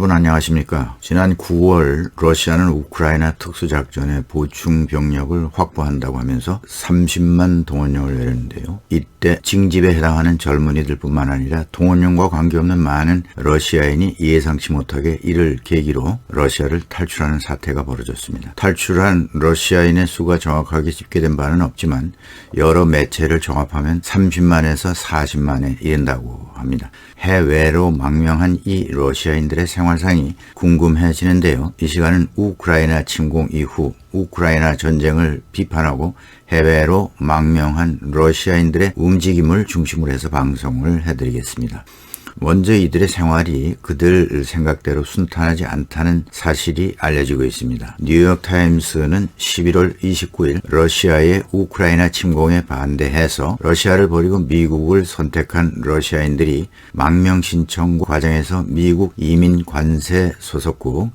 여러분 안녕하십니까? 지난 9월 러시아는 우크라이나 특수작전의 보충 병력을 확보한다고 하면서 30만 동원령을 내렸는데요. 이때 징집에 해당하는 젊은이들 뿐만 아니라 동원령과 관계없는 많은 러시아인이 예상치 못하게 이를 계기로 러시아를 탈출하는 사태가 벌어졌습니다. 탈출한 러시아인의 수가 정확하게 집계된 바는 없지만 여러 매체를 종합하면 30만에서 40만에 이른다고 합니다. 해외로 망명한 이 러시아인들의 생활 상이 궁금해지는데요. 이 시간은 우크라이나 침공 이후 우크라이나 전쟁을 비판하고 해외로 망명한 러시아인들의 움직임을 중심으로 해서 방송을 해드리겠습니다. 먼저 이들의 생활이 그들 생각대로 순탄하지 않다는 사실이 알려지고 있습니다. 뉴욕타임스는 11월 29일 러시아의 우크라이나 침공에 반대해서 러시아를 버리고 미국을 선택한 러시아인들이 망명 신청 과정에서 미국 이민 관세 소속국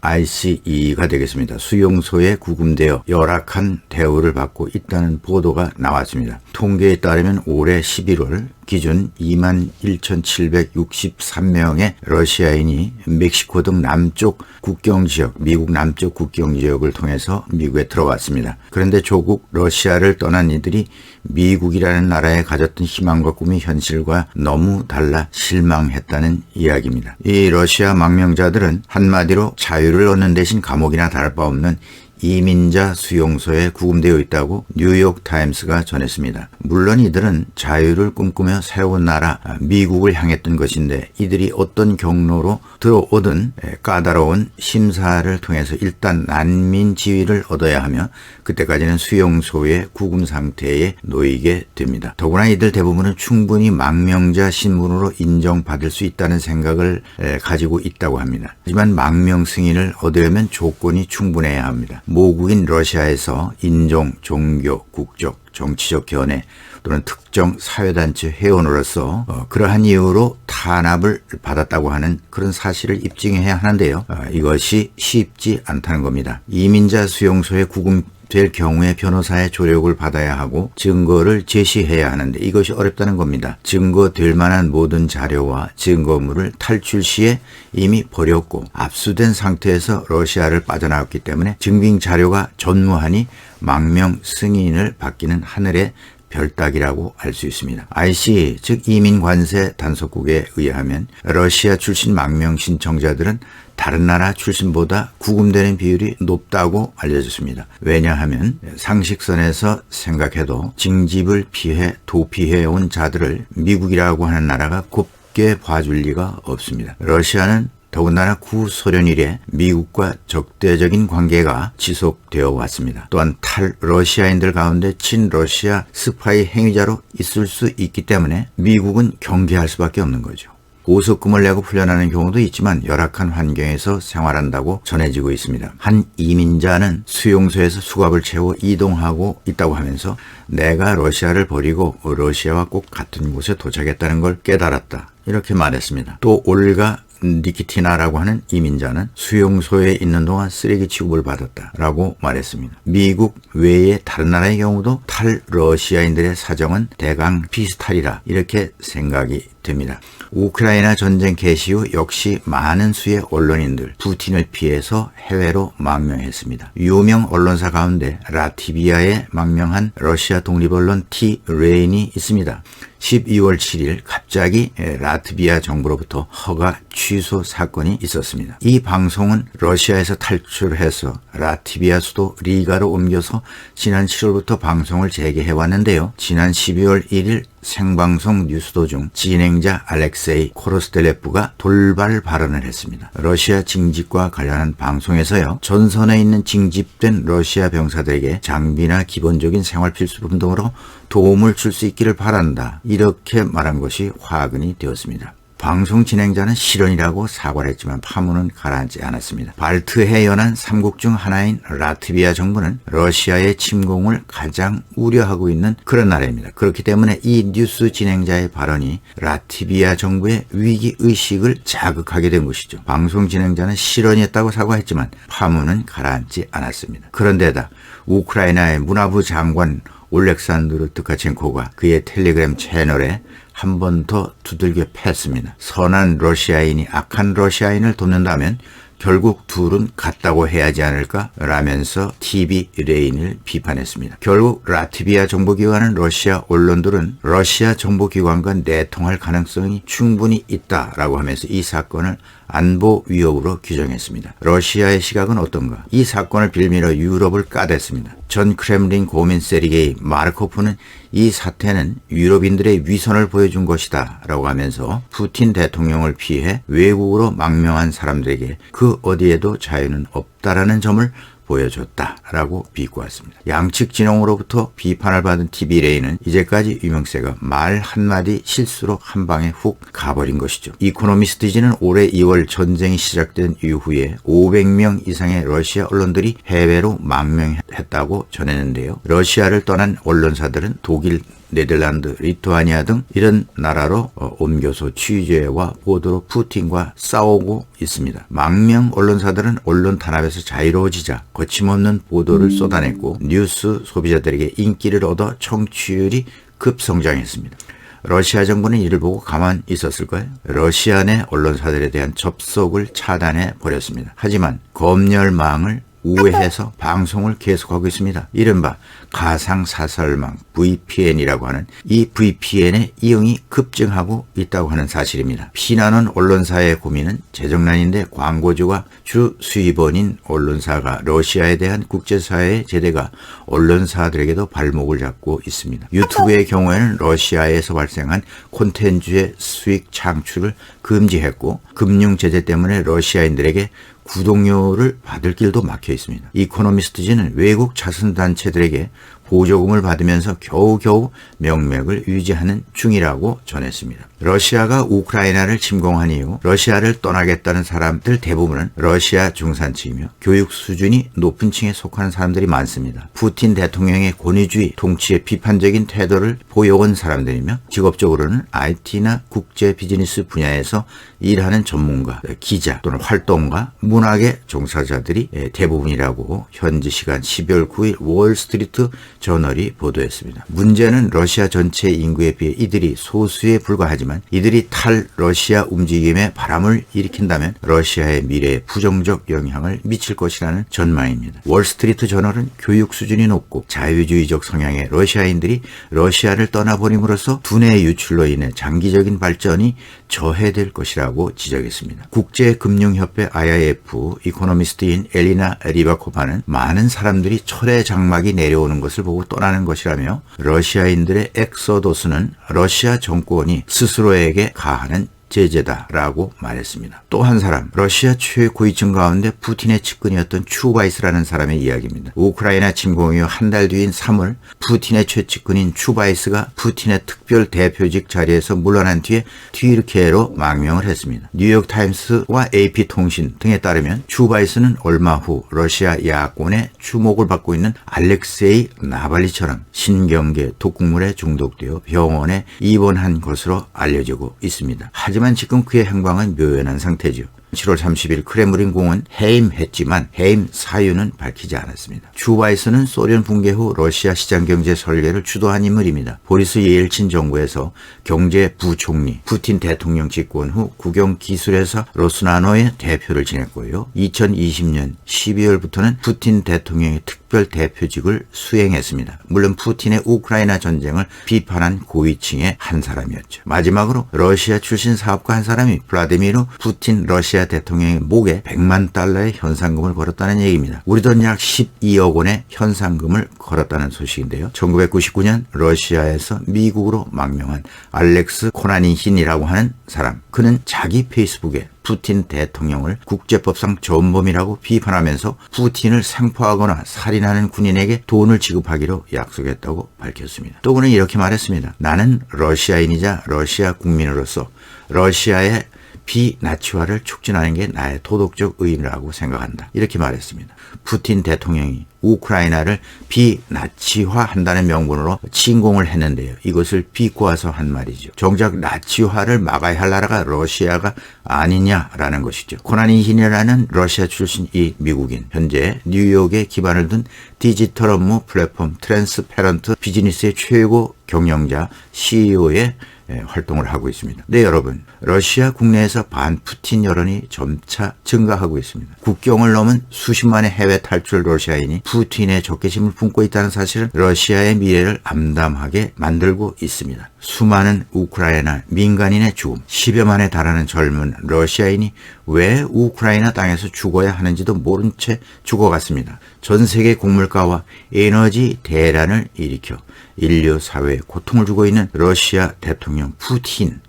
ICE가 되겠습니다. 수용소에 구금되어 열악한 대우를 받고 있다는 보도가 나왔습니다. 통계에 따르면 올해 11월 기준 21,763명의 러시아인이 멕시코 등 남쪽 국경 지역, 미국 남쪽 국경 지역을 통해서 미국에 들어왔습니다. 그런데 조국 러시아를 떠난 이들이 미국이라는 나라에 가졌던 희망과 꿈이 현실과 너무 달라 실망했다는 이야기입니다. 이 러시아 망명자들은 한마디로 자유를 얻는 대신 감옥이나 다를 바 없는 이민자 수용소에 구금되어 있다고 뉴욕 타임스가 전했습니다. 물론 이들은 자유를 꿈꾸며 새로운 나라 미국을 향했던 것인데 이들이 어떤 경로로 들어오든 까다로운 심사를 통해서 일단 난민 지위를 얻어야 하며 그때까지는 수용소의 구금 상태에 놓이게 됩니다. 더구나 이들 대부분은 충분히 망명자 신분으로 인정받을 수 있다는 생각을 가지고 있다고 합니다. 하지만 망명 승인을 얻으려면 조건이 충분해야 합니다. 모국인 러시아에서 인종, 종교, 국적, 정치적 견해 또는 특정 사회단체 회원으로서 어, 그러한 이유로 탄압을 받았다고 하는 그런 사실을 입증해야 하는데요. 어, 이것이 쉽지 않다는 겁니다. 이민자 수용소에 구금 될 경우에 변호사의 조력을 받아야 하고 증거를 제시해야 하는데 이것이 어렵다는 겁니다. 증거될 만한 모든 자료와 증거물을 탈출 시에 이미 버렸고 압수된 상태에서 러시아를 빠져나왔기 때문에 증빙 자료가 전무하니 망명 승인을 받기는 하늘의 별따기라고 할수 있습니다. IC, 즉 이민 관세 단속국에 의하면 러시아 출신 망명 신청자들은 다른 나라 출신보다 구금되는 비율이 높다고 알려졌습니다. 왜냐하면 상식선에서 생각해도 징집을 피해 도피해 온 자들을 미국이라고 하는 나라가 곱게 봐줄 리가 없습니다. 러시아는 더군다나 구소련 이래 미국과 적대적인 관계가 지속되어 왔습니다. 또한 탈 러시아인들 가운데 친러시아 스파이 행위자로 있을 수 있기 때문에 미국은 경계할 수밖에 없는 거죠. 보석금을 내고 풀려나는 경우도 있지만 열악한 환경에서 생활한다고 전해지고 있습니다. 한 이민자는 수용소에서 수갑을 채워 이동하고 있다고 하면서 내가 러시아를 버리고 러시아와 꼭 같은 곳에 도착했다는 걸 깨달았다. 이렇게 말했습니다. 또 올가 니키티나라고 하는 이민자는 수용소에 있는 동안 쓰레기 취급을 받았다라고 말했습니다. 미국 외의 다른 나라의 경우도 탈 러시아인들의 사정은 대강 비슷하리라 이렇게 생각이 됩니다. 우크라이나 전쟁 개시 후 역시 많은 수의 언론인들 푸틴을 피해서 해외로 망명했습니다. 유명 언론사 가운데 라티비아에 망명한 러시아 독립언론 티 레인이 있습니다. 12월 7일 갑자기 라트비아 정부로부터 허가 취소 사건이 있었습니다. 이 방송은 러시아에서 탈출해서 라트비아 수도 리가로 옮겨서 지난 7월부터 방송을 재개해 왔는데요. 지난 12월 1일 생방송 뉴스 도중 진행자 알렉세이 코로스텔레프가 돌발 발언을 했습니다. 러시아 징집과 관련한 방송에서요. 전선에 있는 징집된 러시아 병사들에게 장비나 기본적인 생활 필수품 등으로 도움을 줄 수 있기를 바란다. 이렇게 말한 것이 화근이 되었습니다. 방송 진행자는 실언이라고 사과를 했지만 파문은 가라앉지 않았습니다. 발트해 연안 3국 중 하나인 라트비아 정부는 러시아의 침공을 가장 우려하고 있는 그런 나라입니다. 그렇기 때문에 이 뉴스 진행자의 발언이 라트비아 정부의 위기 의식을 자극하게 된 것이죠. 방송 진행자는 실언이었다고 사과했지만 파문은 가라앉지 않았습니다. 그런데다 우크라이나의 문화부 장관 올렉산드르 트카첸코가 그의 텔레그램 채널에 한 번 더 두들겨 팼습니다. 선한 러시아인이 악한 러시아인을 돕는다면 결국 둘은 같다고 해야 하지 않을까? 라면서 TV 레인을 비판했습니다. 결국 라트비아 정보기관은 러시아 언론들은 러시아 정보기관과 내통할 가능성이 충분히 있다라고 하면서 이 사건을 안보 위협으로 규정했습니다. 러시아의 시각은 어떤가? 이 사건을 빌미로 유럽을 까댔습니다. 전 크렘린 고민 세리게이 마르코프는 이 사태는 유럽인들의 위선을 보여준 것이다 라고 하면서 푸틴 대통령을 피해 외국으로 망명한 사람들에게 그 어디에도 자유는 없다라는 점을 보여줬다라고 비꼬았습니다. 양측 진영으로부터 비판을 받은 TV레이는 이제까지 유명세가 말 한마디 실수로 한 방에 훅 가버린 것이죠. 이코노미스트지는 올해 2월 전쟁이 시작된 이후에 500명 이상의 러시아 언론들이 해외로 망명했다고 전했는데요. 러시아를 떠난 언론사들은 독일, 네덜란드, 리투아니아 등 이런 나라로 어, 옮겨서 취재와 보도로 푸틴과 싸우고 있습니다. 망명 언론사들은 언론 탄압에서 자유로워지자 거침없는 보도를 쏟아냈고 뉴스 소비자들에게 인기를 얻어 청취율이 급성장했습니다. 러시아 정부는 이를 보고 가만 있었을까요? 러시아 내 언론사들에 대한 접속을 차단해 버렸습니다. 하지만 검열망을 우회해서 방송을 계속하고 있습니다. 이른바 가상사설망 VPN이라고 하는 이 VPN의 이용이 급증하고 있다고 하는 사실입니다. 피나는 언론사의 고민은 재정난인데 광고주가 주 수입원인 언론사가 러시아에 대한 국제사회의 제대가 언론사들에게도 발목을 잡고 있습니다. 유튜브의 경우에는 러시아에서 발생한 콘텐츠의 수익 창출을 금지했고 금융 제재 때문에 러시아인들에게 구독료를 받을 길도 막혀 있습니다. 이코노미스트지는 외국 자선단체들에게 보조금을 받으면서 겨우겨우 명맥을 유지하는 중이라고 전했습니다. 러시아가 우크라이나를 침공한 이후 러시아를 떠나겠다는 사람들 대부분은 러시아 중산층이며 교육 수준이 높은 층에 속하는 사람들이 많습니다. 푸틴 대통령의 권위주의 통치에 비판적인 태도를 보여온 사람들이며 직업적으로는 IT나 국제 비즈니스 분야에서 일하는 전문가, 기자 또는 활동가, 문학의 종사자들이 대부분이라고 현지 시간 12월 9일 월스트리트 저널이 보도했습니다. 문제는 러시아 전체 인구에 비해 이들이 소수에 불과하지만 이들이 탈 러시아 움직임에 바람을 일으킨다면 러시아의 미래에 부정적 영향을 미칠 것이라는 전망입니다. 월스트리트 저널은 교육 수준이 높고 자유주의적 성향의 러시아인들이 러시아를 떠나버림으로써 두뇌 유출로 인해 장기적인 발전이 저해될 것이라고 지적했습니다. 국제금융협회 IIF 이코노미스트인 엘리나 리바코파는 많은 사람들이 철의 장막이 내려오는 것을 보고 떠나는 것이라며 러시아인들의 엑소도스는 러시아 정권이 스스로에게 가하는 제재다라고 말했습니다. 또 한 사람, 러시아 최고위층 가운데 푸틴의 측근이었던 추바이스라는 사람의 이야기입니다. 우크라이나 침공 이후 한 달 뒤인 3월 푸틴의 최측근인 추바이스가 푸틴의 특별 대표직 자리에서 물러난 뒤에 튀르키예로 망명을 했습니다. 뉴욕타임스와 AP통신 등에 따르면 추바이스는 얼마 후 러시아 야권의 주목을 받고 있는 알렉세이 나발리처럼 신경계 독극물에 중독되어 병원에 입원한 것으로 알려지고 있습니다. 하지만 하지만 지금 그의 행방은 묘연한 상태죠. 7월 30일 크레므린 공은 해임했지만 해임 사유는 밝히지 않았습니다. 주바이스는 소련 붕괴 후 러시아 시장 경제 설계를 주도한 인물입니다. 보리스 예일친 정부에서 경제 부총리, 푸틴 대통령 집권 후 국영 기술회사 로스나노의 대표를 지냈고요. 2020년 12월부터는 푸틴 대통령의 특별 대표직을 수행했습니다. 물론 푸틴의 우크라이나 전쟁을 비판한 고위층의 한 사람이었죠. 마지막으로 러시아 출신 사업가 한 사람이 플라디미르 푸틴 러시아 러시아 대통령의 목에 100만 달러의 현상금을 걸었다는 얘기입니다. 우리 돈 약 12억 원의 현상금을 걸었다는 소식인데요. 1999년 러시아에서 미국으로 망명한 알렉스 코나니힌이라고 하는 사람. 그는 자기 페이스북에 푸틴 대통령을 국제법상 전범이라고 비판하면서 푸틴을 생포하거나 살인하는 군인에게 돈을 지급하기로 약속했다고 밝혔습니다. 또 그는 이렇게 말했습니다. 나는 러시아인이자 러시아 국민으로서 러시아의 비나치화를 촉진하는 게 나의 도덕적 의의라고 생각한다. 이렇게 말했습니다. 푸틴 대통령이 우크라이나를 비나치화 한다는 명분으로 침공을 했는데요. 이것을 비꼬아서 한 말이죠. 정작 나치화를 막아야 할 나라가 러시아가 아니냐라는 것이죠. 코나니힌이라는 러시아 출신 이 미국인 현재 뉴욕에 기반을 둔 디지털 업무 플랫폼 트랜스페런트 비즈니스의 최고 경영자 CEO의 예, 활동을 하고 있습니다. 네, 여러분. 러시아 국내에서 반 푸틴 여론이 점차 증가하고 있습니다. 국경을 넘은 수십만의 해외 탈출 러시아인이 푸틴의 적개심을 품고 있다는 사실은 러시아의 미래를 암담하게 만들고 있습니다. 수많은 우크라이나 민간인의 죽음, 10여만에 달하는 젊은 러시아인이 왜 우크라이나 땅에서 죽어야 하는지도 모른 채 죽어갔습니다. 전 세계 곡물가와 에너지 대란을 일으켜 인류 사회에 고통을 주고 있는 러시아 대통령 푸틴.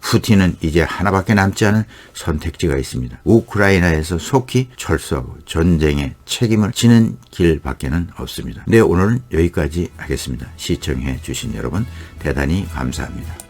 푸틴은 이제 하나밖에 남지 않은 선택지가 있습니다. 우크라이나에서 속히 철수하고 전쟁의 책임을 지는 길밖에는 없습니다. 네, 오늘은 여기까지 하겠습니다. 시청해 주신 여러분 대단히 감사합니다.